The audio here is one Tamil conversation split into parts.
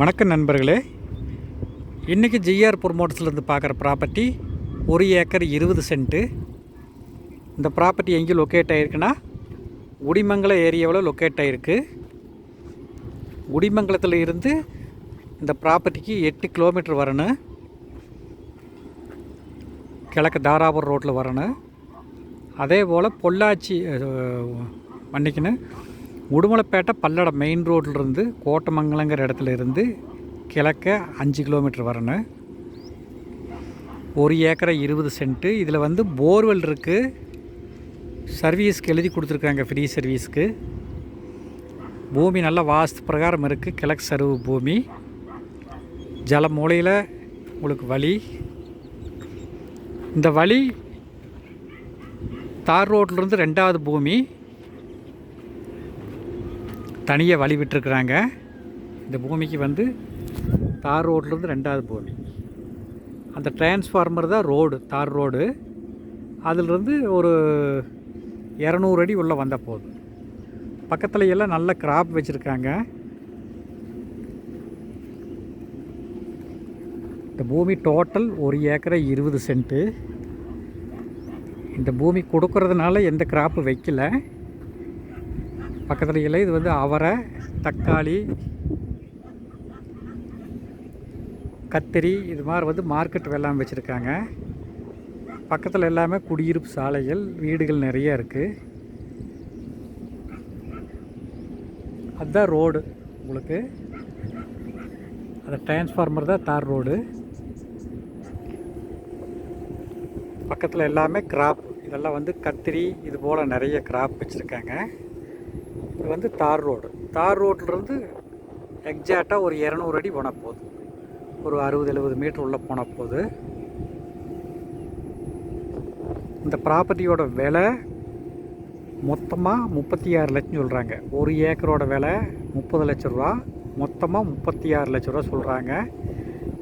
வணக்கம் நண்பர்களே. இன்றைக்கி ஜிஆர் ப்ரொமோட்டர்ஸ்லேருந்து பார்க்குற ப்ராப்பர்ட்டி ஒரு ஏக்கர் இருபது சென்ட்டு. இந்த ப்ராப்பர்ட்டி எங்கே லொக்கேட் ஆகிருக்குன்னா உடிமங்கலம் ஏரியாவில் லொக்கேட் ஆகிருக்கு குடிமங்கலத்தில் இருந்து இந்த ப்ராப்பர்ட்டிக்கு எட்டு கிலோமீட்டர் வரணும். கிழக்கு தாராபுரம் ரோட்டில் வரணும். அதே போல் பொள்ளாச்சி மன்னிக்கணும். உடுமலைப்பேட்டை பல்லடம் மெயின் ரோட்லேருந்து கோட்டமங்கலங்கிற இடத்துல இருந்து கிழக்க அஞ்சு கிலோமீட்டர் வரணும் ஒரு ஏக்கரை இருபது சென்ட்டு. இதில் வந்து போர்வெல் இருக்குது சர்வீஸ்க்கு எழுதி கொடுத்துருக்காங்க ஃப்ரீ சர்வீஸ்க்கு பூமி நல்ல வாஸ்து பிரகாரம் இருக்குது கிழக்கு சருவு பூமி. ஜல மூலையில் உங்களுக்கு வழி. இந்த வழி தார் ரோட்லேருந்து ரெண்டாவது பூமி. தனியாக வழி விட்டுருக்குறாங்க. இந்த பூமிக்கு வந்து தார் ரோட்லேருந்து ரெண்டாவது பூமி அந்த டிரான்ஸ்ஃபார்மர் தான் ரோடு தார் ரோடு. அதிலிருந்து ஒரு இரநூறு அடி உள்ளே வந்தால் போதும் பக்கத்தில் எல்லாம் நல்ல கிராப் வச்சுருக்காங்க. இந்த பூமி டோட்டல் ஒரு ஏக்கரை இருபது சென்ட்டு இந்த பூமி கொடுக்கறதுனால எந்த கிராப்பு வைக்கல. பக்கத்தில் இல்லை இது வந்து அவரை தக்காளி கத்திரி இது மாதிரி வந்து மார்க்கெட் வெள்ளாமல் வச்சுருக்காங்க. பக்கத்தில் எல்லாமே குடியிருப்பு சாலைகள் வீடுகள் நிறைய இருக்குது அதுதான் ரோடு உங்களுக்கு. அந்த டிரான்ஸ்ஃபார்மர் தான் தார் ரோடு பக்கத்தில் எல்லாமே கிராப் இதெல்லாம் வந்து கத்திரி இது போல் நிறைய கிராப் வச்சுருக்காங்க. இது வந்து தார் ரோடு. தார் ரோட்லேருந்து எக்ஸாக்டாக ஒரு இரநூறு அடி போனால் போதும் ஒரு அறுபது எழுபது மீட்டர் உள்ளே போனால் போது. இந்த ப்ராப்பர்ட்டியோட விலை மொத்தமாக முப்பத்தி ஆறு லட்சம் சொல்கிறாங்க ஒரு ஏக்கரோட விலை முப்பது லட்ச ரூபா. மொத்தமாக முப்பத்தி ஆறு லட்ச ரூபா சொல்கிறாங்க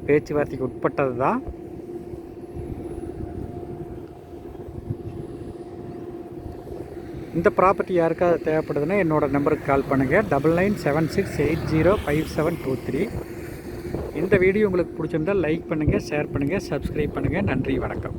பேச்சுவார்த்தைக்கு உட்பட்டது தான் இந்த ப்ராப்பர்ட்டி யாருக்காவது தேவைப்படுதுன்னா என்னோடய நம்பருக்கு கால் பண்ணுங்கள் double nine seven six eight zero five seven two three இந்த வீடியோ உங்களுக்கு பிடிச்சிருந்தால் லைக் பண்ணுங்கள் ஷேர் பண்ணுங்கள் சப்ஸ்கிரைப் பண்ணுங்கள் நன்றி வணக்கம்.